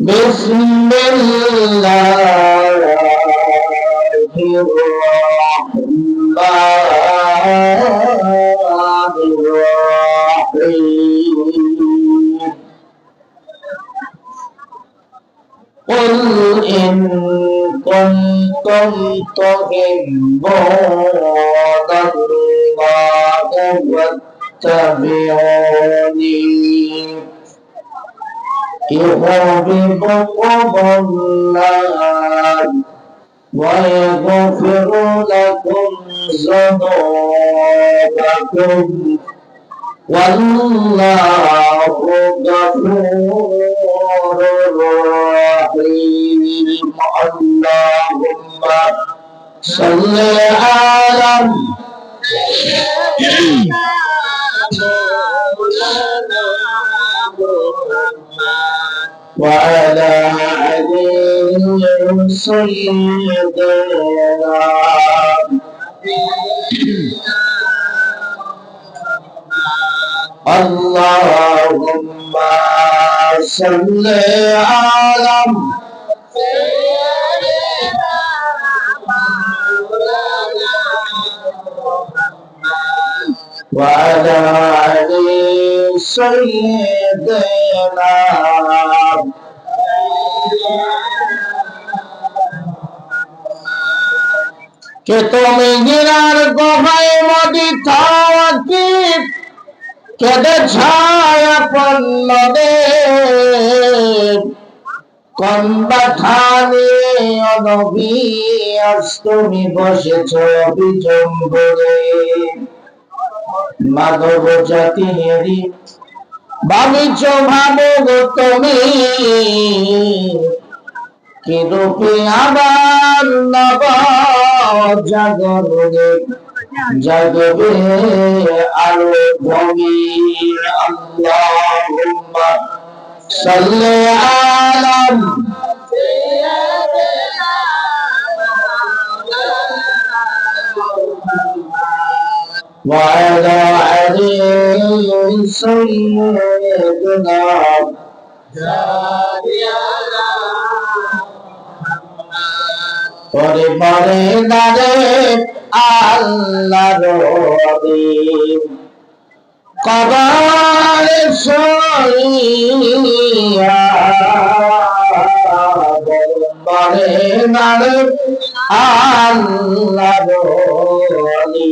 بسم الله الرحمن الرحيم قل إن كنتم تحبون الله فاتبعوني يحببكم الله ويغفر لكم ذنوبكم والله غفور رحيم اللهم صل على وعلى آله سيدنا اللهم صل على وعلى آل سيدنا কে তুমি গিরার গোহায় মদি থাকি কেদে ছায়া পড়ল রে কন্বা থানে অনবী আজ তুমি বসেছ বিজম্বরে মাধব জাতিরি ভাবিছ ভাবো গো তুমি। কি রূপে আবার নব জাগরে জাগবে আলো ভূমি আল্লাহুম্মা সাল্লি আলা وعلى آل سيدنا পরে পরে দারে আল্লাহ রবি কবর সইয়া পরে দারে আল্লাহ রবি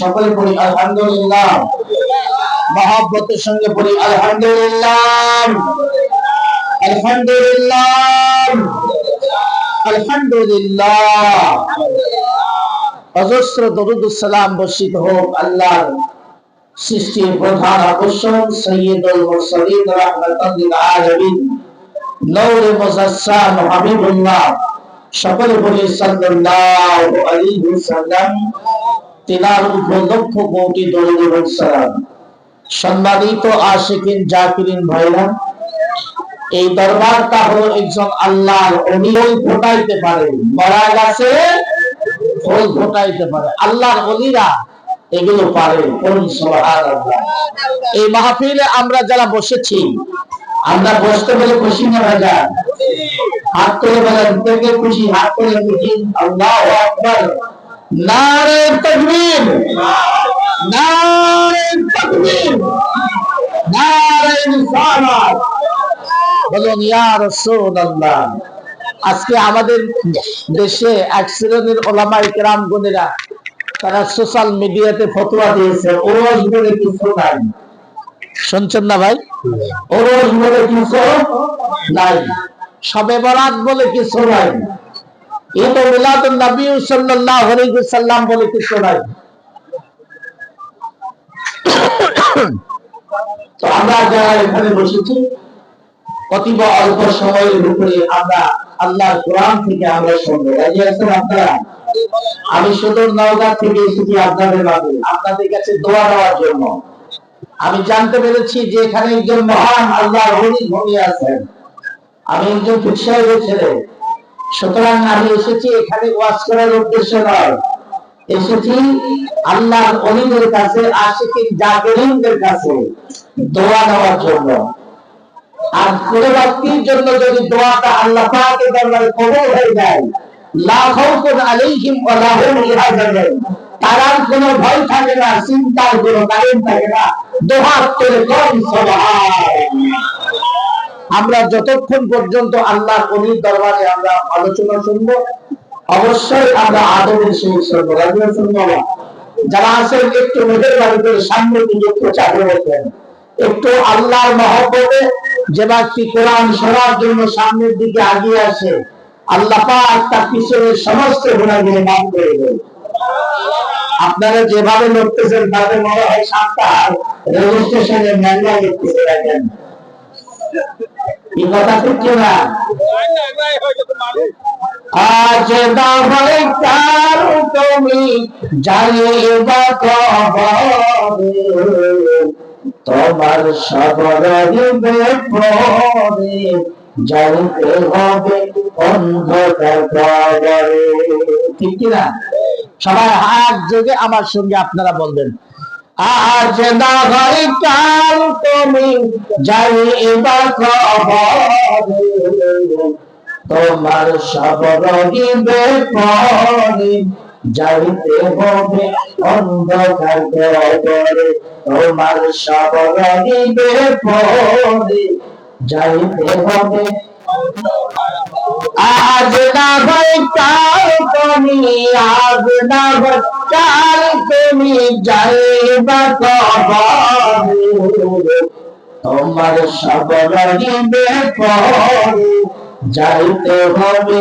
সকলে পড়ি, আলহামদুলিল্লাহ। মহাব্বতের সঙ্গে পড়ি, আলহামদুলিল্লাহ। আলহামদুলিল্লাহ। আলহামদুলিল্লাহ। অজস্র দরুদ সালাম বর্ষিত হোক আল্লাহর সৃষ্টির প্রধান আকর্ষণ, সৈয়দুল মুরসালিন রাহমাতাল আলামিন। মুজাসসাম হাবিবুল্লাহ। সকলে বলি সাল্লাল্লাহু আলাইহি তিনার কোটি দরুদ এবং সালাম। সম্মানিত আশিকিন, জাকিরিন ভাইরা, এই হলো একজন ফোটাইতে পারে। মরা গাছে, ফুল ফোটাইতে পারে। আল্লাহর অলিরা এগুলো পারে। এই মাহফিলে আমরা যারা বসেছি, আমরা বসতে পেরে খুশি না হাত করে বলেন খুশি, হাত করে খুশি আল্লাহু আকবার। নারে নারে নারে বলুন, ইয়া রাসূলুল্লাহ। আজকে আমাদের দেশে এক শ্রেণির ওলামাই কেরাম গুণীরা তারা সোশ্যাল মিডিয়াতে ফতোয়া দিয়েছে, ওরস বলে কিছু নাই। শুনছেন না ভাই? ওরস বলে কিছু নাই। সবে বরাত বলে কিছু নাই ঈদ মিলাদুন নবী সাল্লাল্লাহু আলাইহি সাল্লাম বলে কিছু নাই তো আমরা যারা এখানে বসেছি, অতীব অল্প সময়ের ভিতরে আমরা আল্লাহর কোরআন থেকে আমরা শুনব। রাজি আছেন আপনারা? আমি সুদূর নওগাঁ থেকে এসেছি আপনাদের মাঝে। আপনাদের কাছে দোয়া দেওয়ার জন্য। আমি জানতে পেরেছি যে এখানে একজন মহান আল্লাহর হরি ঘুমিয়ে আছেন। আমি একজন উৎসাহের ছেলে। সুতরাং আমি এসেছি এখানে ওয়াজ করার উদ্দেশ্য নয়। এসেছি আল্লাহর অলিদের কাছে আশিকি জাগরিনদের কাছে দোয়া দেওয়ার জন্য। আর কোন ব্যক্তির জন্য যদি দোয়াটা আল্লাহ পাকের দরবারে কবুল হয়ে যায়, লা খাউফুন আলাইহিম ওয়া লা হুম ইয়াহজানুন তারার কোনো ভয় থাকে না, চিন্তার কোনো কারণ থাকে না। দোয়া করে কম সুবহানাল্লাহ আমরা যতক্ষণ পর্যন্ত আল্লাহর অলির দরবারে আমরা আলোচনা শুনব, অবশ্যই আমরা আদবের সহিত শুনব রাজি শুনব যারা আছেন, একটু মেঘের বাড়ি করে সামনে একটু চাপে বসবেন। একটু আল্লাহর মহব্বতে যে ব্যক্তি কোরআন শোনার জন্য সামনের দিকে আগিয়ে আসে, আল্লাহ পাক তার পিছনে সমস্ত গুণাগুলি মাফ করে দেবে আপনারা যেভাবে লড়তেছেন তাদের মনে হয় সাতটা রেজিস্ট্রেশনে ম্যানুয়াল লিখতেছে দেখেন। না তোমার সবর দিবে পরে, জানতে হবে অন্ধকার ঠিক কি না সবাই হাত জেগে আমার সঙ্গে আপনারা বলবেন। আজ না হয় কাল তুমি জানিবা খবরে তোমার সব রহিবে পরে যাইতে হবে অন্ধকার করে তোমার সব রহিবে পরে হবে আজ না ভাই কাল তুমি আজ না ভাই কাল তুমি যাইবা কবরে তোমার সব রহিবে যাইতে হবে।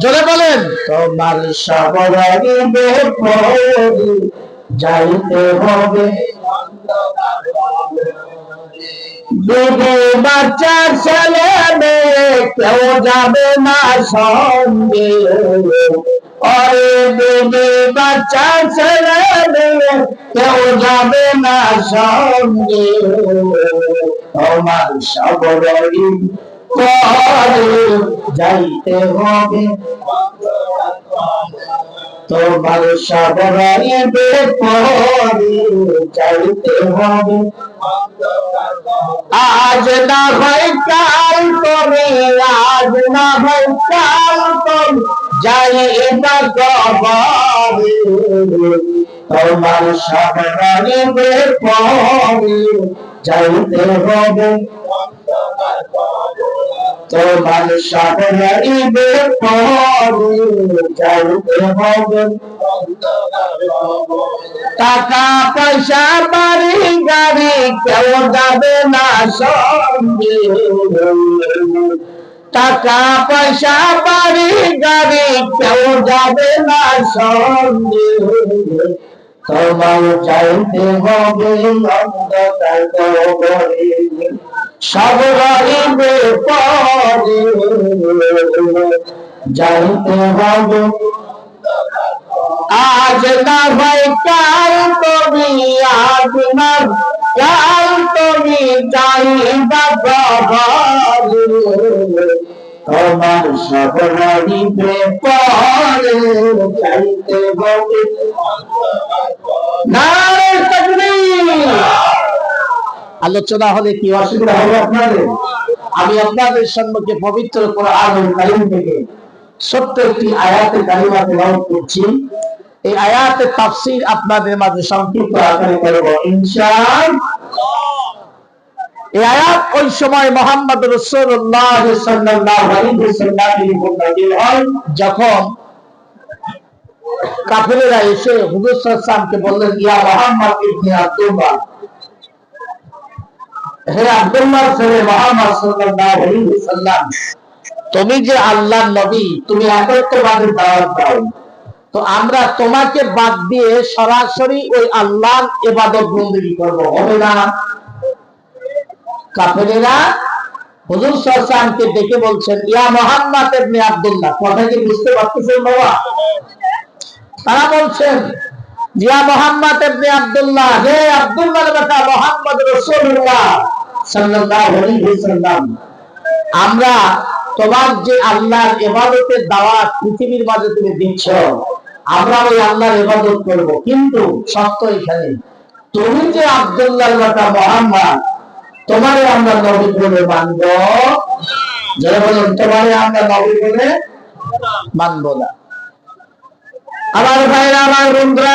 জোরে বলেন। তোমার সব রহিবে যাইতে হবে। বিবি বাচ্চা ছেলে মেয়ে, কেউ যাবে না সঙ্গে। অরে বিবি বাচ্চা ছেলে মেয়ে, কেউ যাবে না সঙ্গে। তোমার সবরই পরে যাইতে হবে। তোমার সবরাইবে পরে যাইতে হবে। আজ না হয় কাল তুমি আজ না হয় কাল তুমি যাই যাইবা কবরে তোমার সবরাইবে পরে যাইতে হবে। তোমার সাবরাইবে পরে যাইতে হবে। টাকা পয়সা, বাড়ি, গাড়ি, কেউ যাবে না সঙ্গে। টাকা পয়সা, বাড়ি, গাড়ি, কেউ যাবে না সঙ্গে। তোমার যাইতে হবে সব রহিবে পরে। যাইতে হবে আজ না ভাই কাল তুমি, আজ না কাল তুমি যাইবা কবরে তোমার সব রহিবে পরে যাইতে হবে নারে তাকবীর আলোচনা হলে কি অসুবিধা হবে আপনাদের? আমি আপনাদের সম্মুখে পবিত্র কোরআনুল কারীম থেকে ছোট্ট একটি আয়াতের কালিমা তেলাওয়াত করছি। এই আয়াতের তাফসীর আপনাদের মাঝে সংক্ষিপ্ত আকারে করব ইনশাআল্লাহ। এই আয়াত ওই সময় মোহাম্মদ রাসূলুল্লাহ সাল্লাল্লাহু আলাইহি ওয়াসাল্লামের উপর নাযিল হয়, যখন কাফেরেরা এসে হুজুর সাল্লাল্লাহু বললেন, ইয়া মুহাম্মদ ইবনে আব্দুল্লাহ। হে আব্দুল্লাহ ছেলে মুহাম্মদ সাল্লাল্লাহু আলাইহি ওয়াসাল্লাম তুমি যে আল্লাহর নবী, তুমি একত্ববাদের দাওয়াত দাও। তো আমরা তোমাকে বাদ দিয়ে সরাসরি ওই আল্লাহ এবাদত বন্দী করব। হবে না? কাফেরেরা হুজুর সাল্লামকে ডেকে বলছেন, ইয়া মোহাম্মদ ইবনে আব্দুল্লাহ। কথা কি বুঝতে পারতেছেন বাবা? তারা বলছেন জিয়া মোহাম্মদ ইবনে আব্দুল্লাহ, হে আব্দুল্লাহর বেটা মোহাম্মদ রাসূলুল্লাহ সাল্লাল্লাহু আলাইহি ওয়াসাল্লাম। আমরা তোমার যে আল্লাহর ইবাদতের দাওয়াত পৃথিবীর মাঝে তুমি দিচ্ছ, আমরা ওই আল্লাহর ইবাদত করব। কিন্তু সত্য এখানে, তুমি যে আব্দুল্লাহর বেটা মোহাম্মদ, তোমারে আমরা নবী বলে মানব। যারা বলেন তোমারে আমরা নবী বলে মানব না। আমার ভাইরা, আমার বন্ধুরা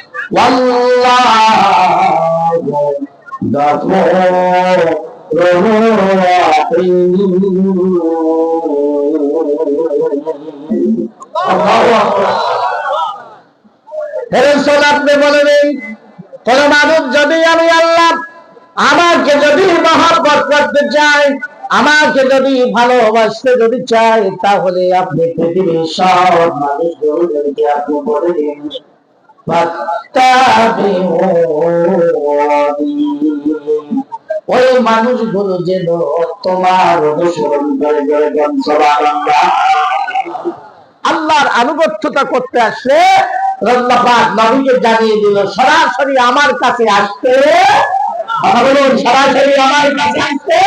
আপনি বলেন কোন মানুষ যদি আমি আল্লাহ আমাকে যদি মহাব্বত করতে চাই, আমাকে যদি ভালোবাসতে যদি চাই, তাহলে আপনি পৃথিবীর সব মানুষ ওই মানুষগুলো যেন তোমার অনুসরণ করে করে আল্লাহর আনুগত্যতা করতে আসলে রল্লাপাক নবীকে জানিয়ে দিল, সরাসরি আমার কাছে আসতে। সরাসরি আমার কাছে আসতে?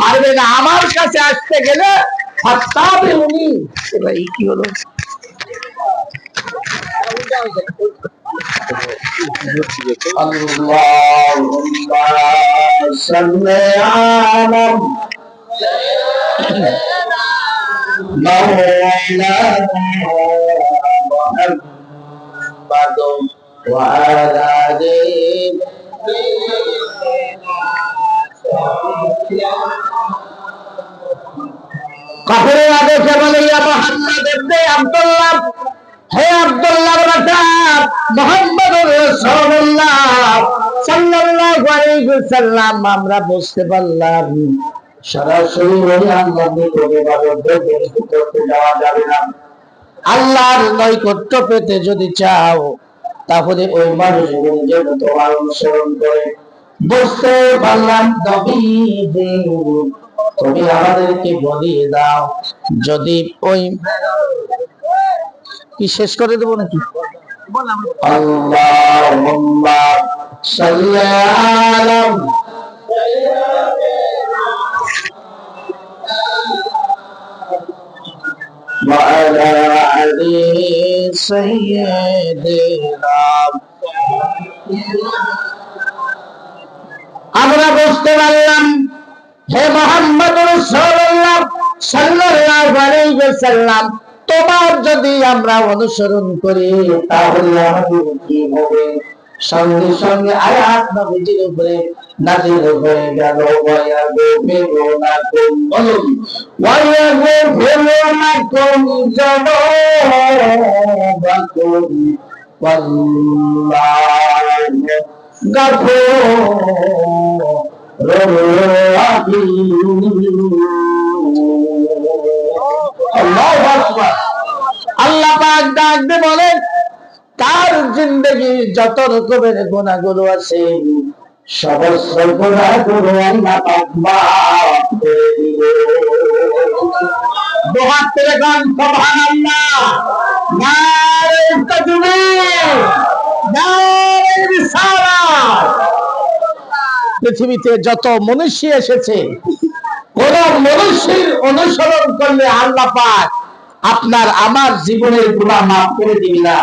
পারবে না আমার কাছে আসতে গেলে। উনি কি হলো? اللهم صل على مولانا محمد وعلى آله কাফেরের আদেশে বলে ইয়া মোহাম্মদ ইবনে আব্দুল্লাহ আমরা বুঝতে পারলাম, সরাসরি আল্লাহর করতে যাওয়া নৈকট্য পেতে যদি চাও, তাহলে ওই মানুষগুলো যেন তোমার অনুসরণ করে। বুঝতে পারলাম তুমি আমাদেরকে বলিয়ে দাও, যদি ওই কি শেষ করে দেবো নাকি আল্লাহুম্মা সাল্লি আলা وعلى علي سيدنا আমরা বুঝতে পারলাম হে মোহাম্মদ রাসূলুল্লাহ সাল্লাল্লাহু আলাইহি ওয়াসাল্লাম তোমার যদি আমরা অনুসরণ করি, তাহলে আমাদের কি হবে? সঙ্গে সঙ্গে আয়াত নবীজির উপরে নাজিল হয়ে গেল বেরোনাকুম বলুন ওয়াল্লাহু গাফুর আল্লাহ ডাক দিয়ে বলে তার জিন্দগি যত রকমের গুণাগুলো আছে পৃথিবীতে যত মনুষ্য এসেছে কোন মনুষ্যের অনুসরণ করলে আল্লাহ আপনার আমার জীবনের গুণা মাফ করে দিবি না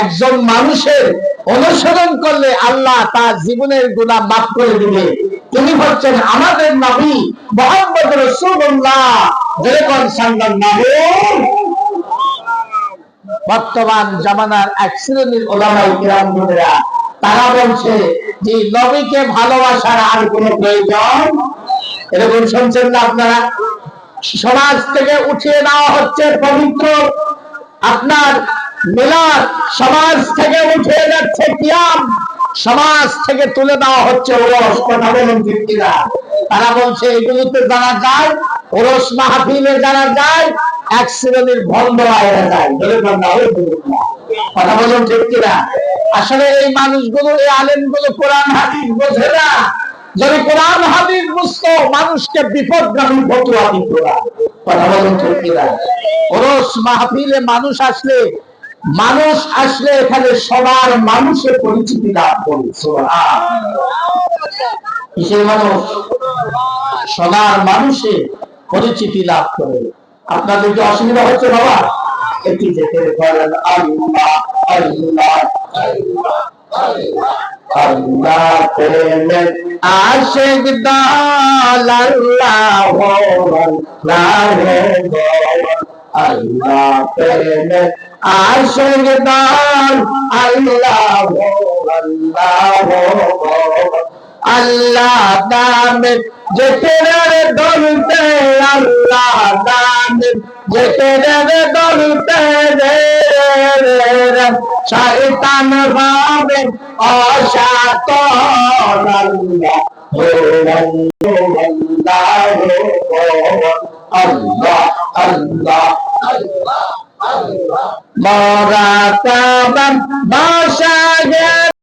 একজন মানুষের অনুসরণ করলে আল্লাহ তার জীবনের গুণা মাফ করে দিবে। তিনি হচ্ছেন আমাদের নবী মোহাম্মদ রসুল্লাহ যেরকম সাল্লাল্লাহু বর্তমান জামানার এক শ্রেণির ওলামাই কিরাম গুণেরা তারা বলছে যে নবীকে ভালোবাসার আর কোন প্রয়োজন? এরকম শুনছেন না আপনারা? সমাজ থেকে উঠিয়ে নেওয়া হচ্ছে পবিত্র। আপনার মিলাদ সমাজ থেকে উঠে যাচ্ছে কিয়াম। সমাজ থেকে তুলে দেওয়া হচ্ছে ওরস। কথা তারা বলছে, এগুলোতে জানা যায়, ওরস মাহফিলে জানা যায়, এক শ্রেণির ভণ্ড আয়রা যায়। কথা বলুন ঠিক কিনা? আসলে এই মানুষগুলো, এই আলেমগুলো কোরআন, হাদিস বোঝে না। কোরআন, হাদিস বুঝতো মানুষকে মানুষ আসলে মানুষ আসলে এখানে সবার মানুষের পরিচিতি লাভ করে কিসের মানুষ? সবার মানুষের পরিচিতি লাভ করে। আপনাদের কি অসুবিধা হচ্ছে বাবা? একটি যেতে বলেন, আল্লাহ আল্লাহ আল্লাহ। আল্লাহ প্রেমে আশিক দাল আল্লাহ আল্লাহ প্রেমে দাল আল্লাহ আল্লাহ নামে যেতে রে দলতে আল্লাহ নামে যেতে রে দলতে রে। শয়তান ভাবে অসাত আল্লাহ আল্লাহ মরা কাবান বাসা